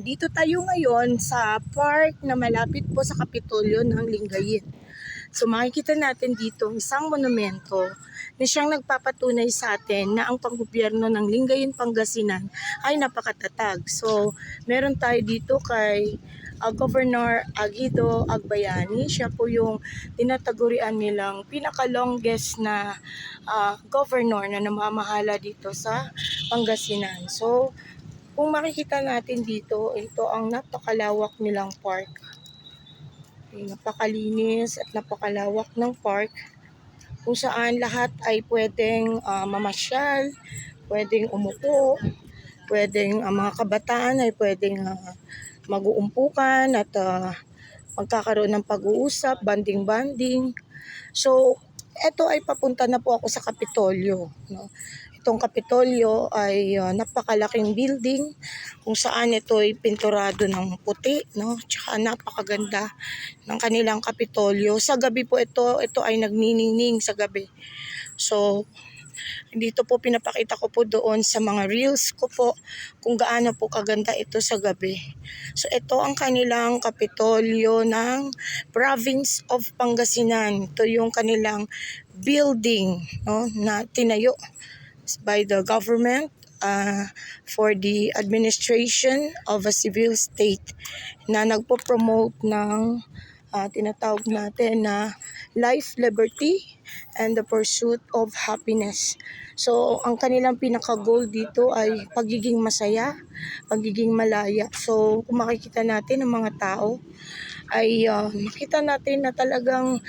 Dito tayo ngayon sa park na malapit po sa Kapitolyo ng Lingayen. So makikita natin dito isang monumento na siyang nagpapatunay sa atin na ang panggobyerno ng Lingayen Pangasinan ay napakatatag. So meron tayo dito kay uh, Governor Aguido Agbayani. Siya po yung tinatagurian nilang pinaka-longest na uh, governor na namamahala dito sa Pangasinan. So kung makikita natin dito, ito ang napakalawak nilang park. Okay, napakalinis at napakalawak ng park kung saan lahat ay pwedeng ah, mamasyal, pwedeng umupo, pwedeng ang mga kabataan ay pwedeng ah, mag-uumpukan at ah, magkakaroon ng pag-uusap, banding-banding. So, ito ay papunta na po ako sa Kapitolyo. No? Itong Kapitolyo ay ah, napakalaking building kung saan ito ay pinturado ng puti, no? Tsaka napakaganda ng kanilang Kapitolyo. Sa gabi po ito, ito ay nagniningning sa gabi. So, dito po pinapakita ko po doon sa mga reels ko po kung gaano po kaganda ito sa gabi. So ito ang kanilang kapitolyo ng province of Pangasinan. Ito yung kanilang building no, na tinayo by the government uh, for the administration of a civil state na nagpo-promote ng uh, tinatawag natin na life, liberty, and the pursuit of happiness. So, ang kanilang pinaka-goal dito ay pagiging masaya, pagiging malaya. So, kung makikita natin ang mga tao, ay uh, makita natin na talagang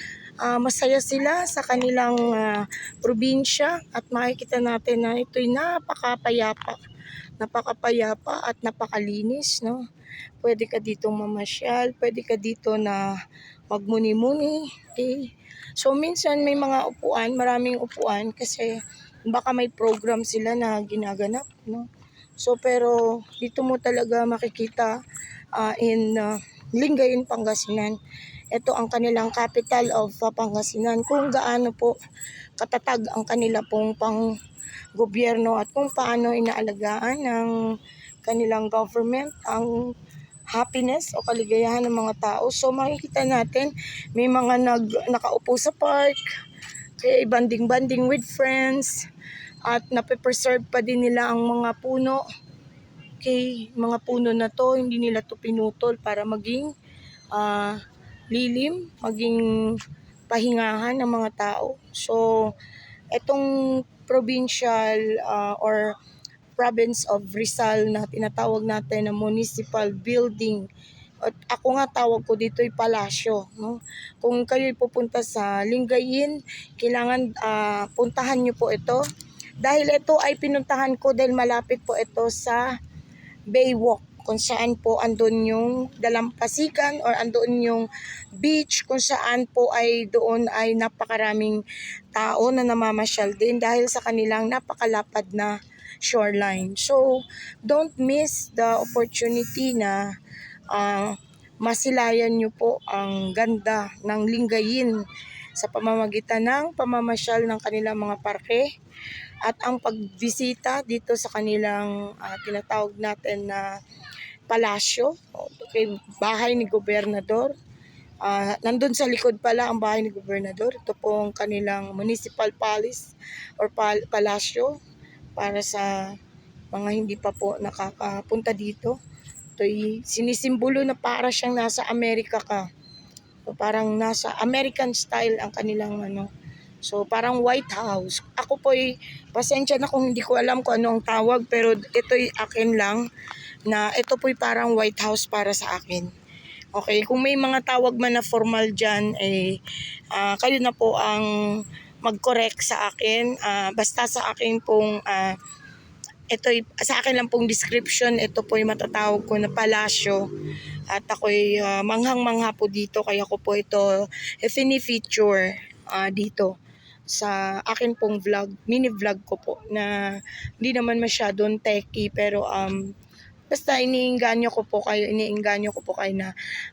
ah, masaya sila sa kanilang ah, probinsya at makikita natin na ito'y napakapayapa napakapayapa at napakalinis no? Pwede ka ditong mamasyal pwede ka dito na magmuni-muni okay? so minsan may mga upuan maraming upuan kasi baka may program sila na ginaganap no? So pero dito mo talaga makikita ah, in ah, Lingayen, Pangasinan ito ang kanilang capital of uh, Pangasinan kung gaano po katatag ang kanila pong pang gobyerno at kung paano inaalagaan ng kanilang government ang happiness o kaligayahan ng mga tao. So makikita natin may mga nag, nakaupo sa park, kaya banding-banding with friends at nape-preserve pa din nila ang mga puno. Okay, mga puno na to, hindi nila to pinutol para maging ah, lilim, maging pahingahan ng mga tao. So, etong provincial ah, or province of Rizal na tinatawag natin na municipal building. At ako nga tawag ko dito ay palasyo. No? Kung kayo pupunta sa Lingayen, kailangan ah, puntahan nyo po ito. Dahil ito ay pinuntahan ko dahil malapit po ito sa Baywalk kung saan po andun yung dalampasigan or andun yung beach kung saan po ay doon ay napakaraming tao na namamasyal din dahil sa kanilang napakalapad na shoreline. So, don't miss the opportunity na ah, masilayan nyo po ang ganda ng Lingayen sa pamamagitan ng pamamasyal ng kanilang mga parke at ang pagbisita dito sa kanilang ah, tinatawag natin na palasyo, okay, bahay ni gobernador. Ah, nandun sa likod pala ang bahay ni gobernador. Ito po ang kanilang municipal palace or pal- palasyo para sa mga hindi pa po nakakapunta dito. Ito'y sinisimbolo na para siyang nasa Amerika ka. So, parang nasa American style ang kanilang ano. So parang White House. Ako po'y pasensya na kung hindi ko alam kung ano ang tawag pero ito'y akin lang na ito po'y parang White House para sa akin. Okay, kung may mga tawag man na formal dyan, eh, ah, kayo na po ang mag-correct sa akin. Ah, basta sa akin pong, ah, ito sa akin lang pong description, ito po yung matatawag ko na palasyo. At ako'y ah, manghang-mangha po dito, kaya ko po ito feature ah, dito sa akin pong vlog, mini vlog ko po na hindi naman masyadong techy pero um, basta iniinganyo ko po kayo, iniinganyo ko po kayo na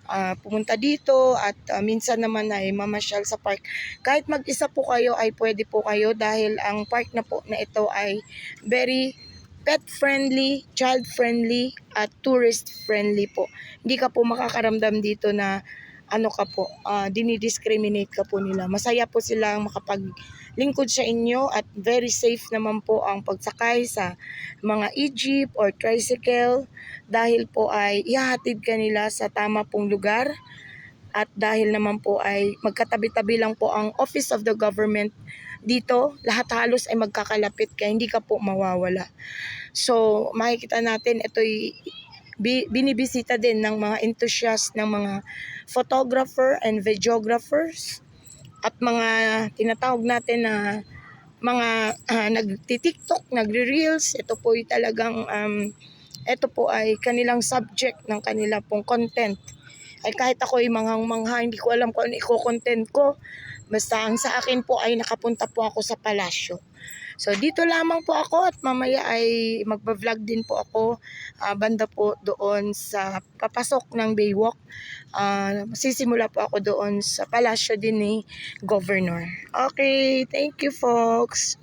ah, pumunta dito at ah, minsan naman ay mamasyal sa park. Kahit mag-isa po kayo ay pwede po kayo dahil ang park na po na ito ay very pet friendly, child friendly, at tourist friendly po. Hindi ka po makakaramdam dito na ano ka po, ah, dinidiscriminate ka po nila. Masaya po silang makapaglingkod sa inyo at very safe naman po ang pagsakay sa mga e-jeep or tricycle dahil po ay ihahatid ka nila sa tama pong lugar at dahil naman po ay magkatabi-tabi lang po ang Office of the Government dito, lahat halos ay magkakalapit kaya hindi ka po mawawala. So, makikita natin ito'y bi- binibisita din ng mga enthusiast ng mga photographer and videographers at mga tinatawag natin na mga ah, nagti-TikTok, nagre-reels. Ito po ay talagang um, ito po ay kanilang subject ng kanila pong content. Ay kahit ako ay manghang-mangha, hindi ko alam kung ano i-content ko. Basta ang sa akin po ay nakapunta po ako sa palasyo. So dito lamang po ako at mamaya ay magba-vlog din po ako ah, banda po doon sa papasok ng Baywalk. Ah, sisimula po ako doon sa palasyo din ni Governor. Okay, thank you folks.